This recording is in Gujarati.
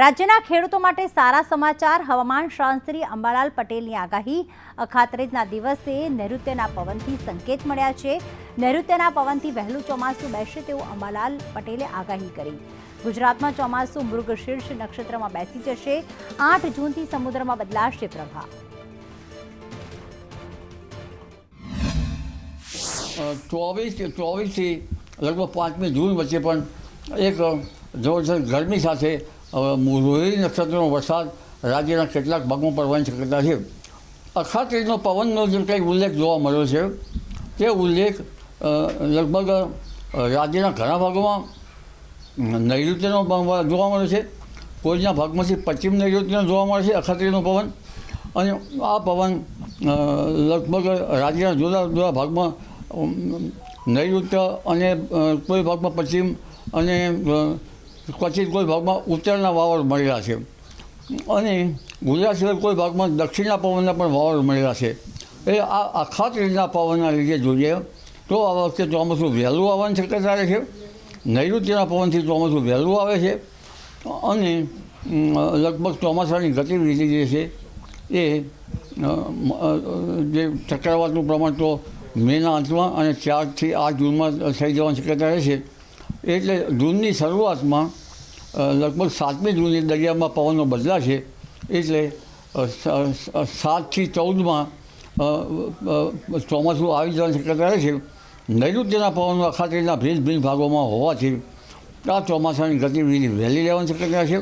રાજ્યના ખેડૂતો માટે સારા સમાચાર, હવામાન શાસ્ત્રી અંબાલાલ પટેલની આગાહી. અખાત્રીજના દિવસે નૈઋત્યના પવનથી સંકેત મળ્યા છે. નૈઋત્યના પવનથી વહેલું ચોમાસું બેસશે તેવું અંબાલાલ પટેલે આગાહી કરી. ગુજરાતમાં ચોમાસું મૃગશીર્ષ નક્ષત્રમાં બેસી જશે. આઠ જૂનથી સમુદ્રમાં બદલાશે પ્રભાવ. ચોવીસ ચોવીસથી લગભગ પાંચમી જૂન વચ્ચે પણ એક જોરદાર ગરમી સાથે રોહિણી નક્ષત્રનો વરસાદ રાજ્યના કેટલાક ભાગમાં પડવાની શક્યતા છે. અખાત્રીજનો પવનનો જે કંઈક ઉલ્લેખ જોવા મળ્યો છે, તે ઉલ્લેખ લગભગ રાજ્યના ઘણા ભાગોમાં નૈઋત્યનો જોવા મળે છે. કોઈના ભાગમાંથી પશ્ચિમ નૈઋત્યનો જોવા મળે છે અખાત્રીનો પવન. અને આ પવન લગભગ રાજ્યના જુદા જુદા ભાગમાં નૈઋત્ય અને કોઈ ભાગમાં પશ્ચિમ અને ક્વચિત કોઈ ભાગમાં ઉત્તરના વાવર મળેલા છે. અને ગુજરાત સિવાય કોઈ ભાગમાં દક્ષિણના પવનના પણ વાવર મળેલા છે. એ આ આખા ત્રીજના પવનના લીધે જોઈએ તો આ વખતે ચોમાસું વહેલું આવવાની શક્યતા રહે છે. નૈઋત્યના પવનથી ચોમાસું વહેલું આવે છે. અને લગભગ ચોમાસાની ગતિવિધિ જે છે એ જે ચક્રવાતનું પ્રમાણ તો મેના અંતમાં અને ચારથી આઠ જૂનમાં થઈ જવાની શક્યતા રહે છે. એટલે જૂનની શરૂઆતમાં લગભગ સાતમી જૂને દરિયામાં પવનો બદલાશે એટલે સાતથી ચૌદમાં ચોમાસું આવી જવાની શક્યતા રહે છે. નૈઋત્યના પવનો અખાત્રીજના ભિન્ન ભિન્ન ભાગોમાં હોવાથી આ ચોમાસાની ગતિવિધિ વહેલી રહેવાની શક્યતા છે.